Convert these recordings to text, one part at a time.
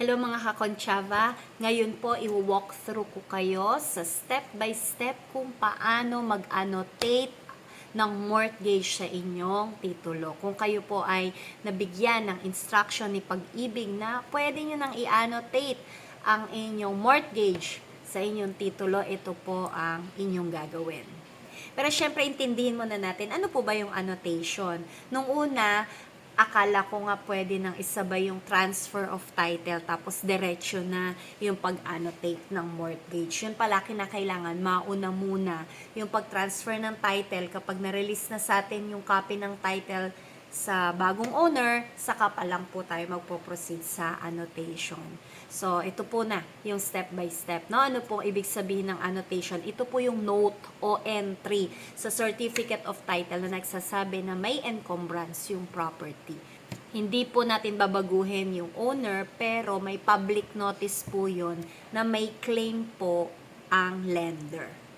Hello mga kakonchava, ngayon po i-walk through ko kayo sa step by step kung paano mag-annotate ng mortgage sa inyong titulo. Kung kayo po ay nabigyan ng instruction ni pag-ibig na pwede nyo nang i-annotate ang inyong mortgage sa inyong titulo, ito po ang inyong gagawin. Pero syempre, intindihin muna natin, ano po ba yung annotation? Nung una, akala ko nga pwede nang isabay yung transfer of title tapos diretsyo na yung pag-annotate ng mortgage. Yun pala kinakailangan mauna muna yung pag-transfer ng title kapag na-release na sa atin yung copy ng title sa bagong owner, saka pa lang po tayo magpo-proceed sa annotation. So, ito po na yung step by step. No? Ano po ibig sabihin ng annotation? Ito po yung note o entry sa certificate of title na nagsasabi na may encumbrance yung property. Hindi po natin babaguhin yung owner, pero may public notice po yun na may claim po ang lender.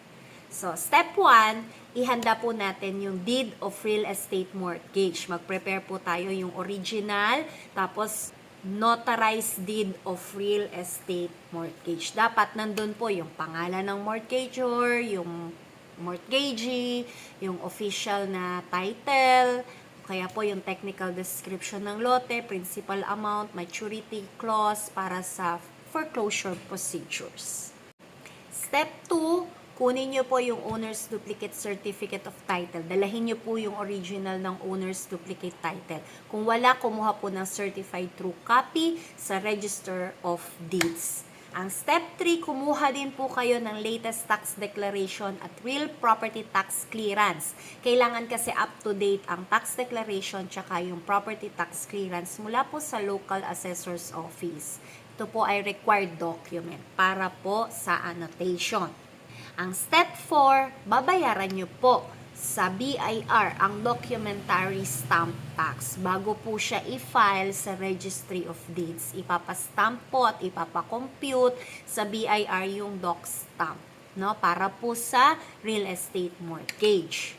So, step 1, ihanda po natin yung deed of real estate mortgage. Mag-prepare po tayo yung original, tapos notarized deed of real estate mortgage. Dapat nandun po yung pangalan ng mortgagor, yung mortgagee, yung official na title, kaya po yung technical description ng lote, principal amount, maturity clause para sa foreclosure procedures. Step 2, kunin nyo po yung owner's duplicate certificate of title. Dalahin nyo po yung original ng owner's duplicate title. Kung wala, kumuha po ng certified true copy sa Register of Deeds. Ang step 3, kumuha din po kayo ng latest tax declaration at real property tax clearance. Kailangan kasi up to date ang tax declaration tsaka yung property tax clearance mula po sa local assessor's office. Ito po ay required document para po sa annotation. Ang step 4, babayaran nyo po sa BIR ang documentary stamp tax bago po siya i-file sa Registry of Deeds. Ipapastamp po at ipapakompute sa BIR yung doc stamp no, para po sa real estate mortgage.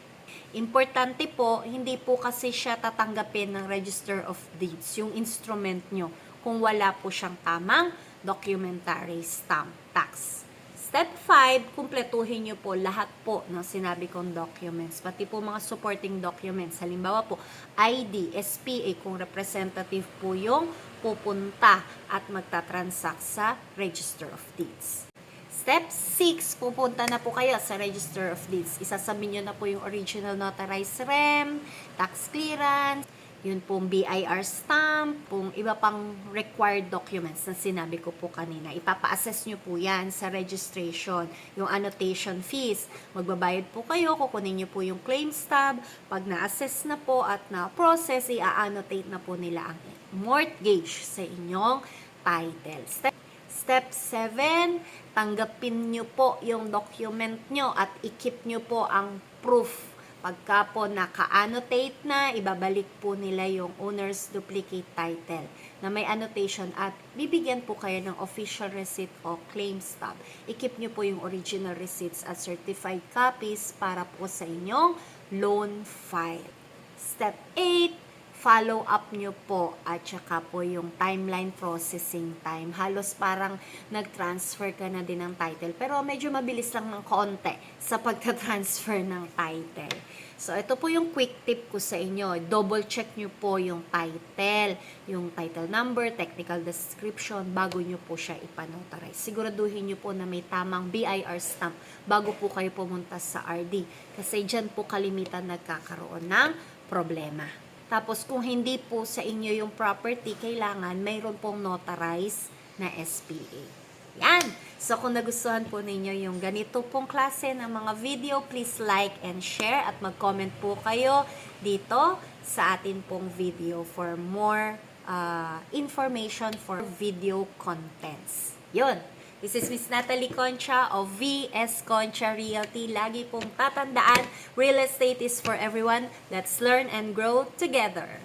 Importante po, hindi po kasi siya tatanggapin ng Register of Deeds, yung instrument nyo, kung wala po siyang tamang documentary stamp tax. Step 5, kumpletuhin nyo po lahat po ng sinabi kong documents, pati po mga supporting documents. Halimbawa po, ID, SPA, kung representative po yung pupunta at magta-transact sa Register of Deeds. Step 6, pupunta na po kayo sa Register of Deeds. Isasabihin nyo na po yung original notarized REM, tax clearance, yun pong BIR stamp, pong iba pang required documents na sinabi ko po kanina. Ipapa-assess nyo po yan sa registration, yung annotation fees. Magbabayad po kayo, kukunin nyo po yung claim stub. Pag na-assess na po at na-process, i-annotate na po nila ang mortgage sa inyong title. Step Step 7, tanggapin nyo po yung document nyo at ikip nyo po ang proof. Pagka po naka-annotate na, ibabalik po nila yung owner's duplicate title na may annotation at bibigyan po kayo ng official receipt o claim stub. Ikip nyo po yung original receipts at certified copies para po sa inyong loan file. Step 8, follow up nyo po at saka po yung timeline processing time. Halos parang nag-transfer ka na din ng title. Pero medyo mabilis lang ng konti sa pagta-transfer ng title. So, ito po yung quick tip ko sa inyo. Double check nyo po yung title, yung title number, technical description, bago nyo po siya ipanotarize. Siguraduhin nyo po na may tamang BIR stamp bago po kayo pumunta sa RD. Kasi dyan po kalimitan nagkakaroon ng problema. Tapos kung hindi po sa inyo yung property, kailangan mayroon pong notarized na SPA. Yan! So kung nagustuhan po ninyo yung ganito pong klase ng mga video, please like and share at mag-comment po kayo dito sa atin pong video for more uh, information for video contents. Yun! This is Miss Natalie Concha of VS Concha Realty. Lagi pong tatandaan, real estate is for everyone. Let's learn and grow together.